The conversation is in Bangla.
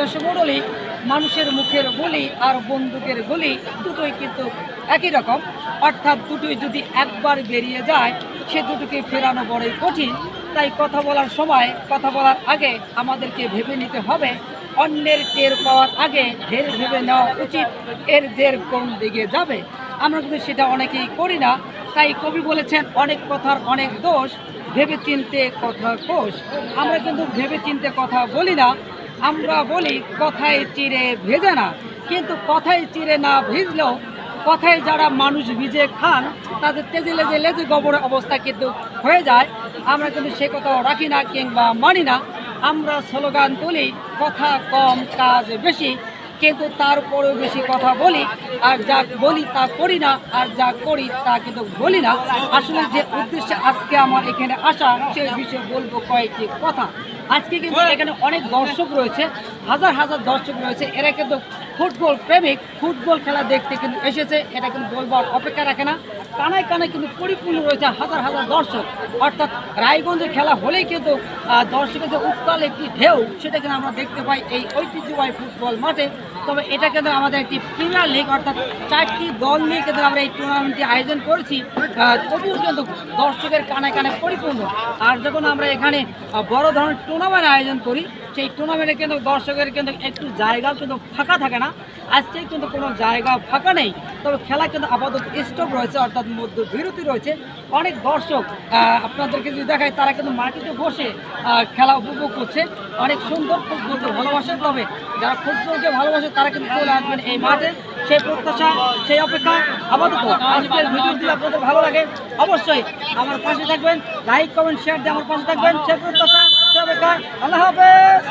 দেশমণ্ডলী মানুষের মুখের বলি আর বন্দুকের গুলি দুটোই কিন্তু একই রকম। অর্থাৎ দুটোই যদি একবার বেরিয়ে যায়, সে দুটোকে ফেরানো বড়ই কঠিন। তাই কথা বলার সময়, কথা বলার আগে আমাদেরকে ভেবে নিতে হবে, অন্যের টের পাওয়ার আগে ঢের ভেবে নেওয়া উচিত, এর দের কোন দিকে যাবে। আমরা কিন্তু সেটা অনেকেই করি না, তাই কবি বলেছেন, অনেক কথার অনেক দোষ, ভেবে চিনতে কথা কোষ। আমরা কিন্তু ভেবে চিনতে কথা বলি না আমরা বলি, কথায় চিরে ভেজে না। কিন্তু কথায় চিরে না ভিজলেও, কথায় যারা মানুষ ভিজে খান, তাদের তেজে লেজে লেজে গোবরের অবস্থা কিন্তু হয়ে যায়। আমরা কিন্তু সে কথাও রাখি না কিংবা মানি না। আমরা স্লোগান তুলি, কথা কম, কাজ বেশি। কিন্তু তারপরেও বেশি কথা বলি আর যা বলি তা করি না আর যা করি তা কিন্তু বলি না। আসলে যে উদ্দেশ্যে আজকে আমার এখানে আসা সেই বিষয়ে বলব কয়েকটি কথা। আজকে কিন্তু এখানে অনেক দর্শক রয়েছে হাজার হাজার দর্শক রয়েছে। এরা কিন্তু ফুটবল প্রেমিক, ফুটবল খেলা দেখতে কিন্তু এসেছে, এটা কিন্তু বলবার অপেক্ষা রাখে না। কানায় কানায় কিন্তু পরিপূর্ণ রয়েছে হাজার হাজার দর্শক। অর্থাৎ রায়গঞ্জের খেলা হলেই কিন্তু দর্শকের যে উত্তাল একটি ঢেউ, সেটা কিন্তু আমরা দেখতে পাই এই ঐতিহ্যবাহী ফুটবল মাঠে। তবে এটা কিন্তু আমাদের একটি প্রিমিয়ার লিগ অর্থাৎ চারটি দল নিয়ে কিন্তু আমরা এই টুর্নামেন্টটি আয়োজন করেছি। তবুও কিন্তু দর্শকের কানে কানে পরিপূর্ণ। আর যখন আমরা এখানে বড় ধরনের টুর্নামেন্ট আয়োজন করি সেই টুর্নামেন্টে কিন্তু দর্শকের কিন্তু একটু জায়গা কিন্তু ফাঁকা থাকে না। আজকে কিন্তু কোনো জায়গা ফাঁকা নেই। তবে খেলা কিন্তু আপাতত স্টপ রয়েছে, অর্থাৎ মধ্য বিরতি রয়েছে। অনেক দর্শক আপনাদেরকে যদি দেখায় তারা কিন্তু মাটিতে বসে খেলা উপভোগ করছে। অনেক সুন্দর ফুটবলকে ভালোবাসে। তবে যারা ফুটবলকে ভালোবাসে, তারা কিন্তু চলে আসবেন এই মাঠে। সেই প্রত্যাশা, সেই অপেক্ষা আপাতত। আজকের ভিডিও আপনাদের ভালো লাগে, অবশ্যই আমার পাশে থাকবেন। লাইক কমেন্ট শেয়ার দিয়ে আমার পাশে থাকবেন। সেই প্রত্যাশা আল্লাহ হাফেজ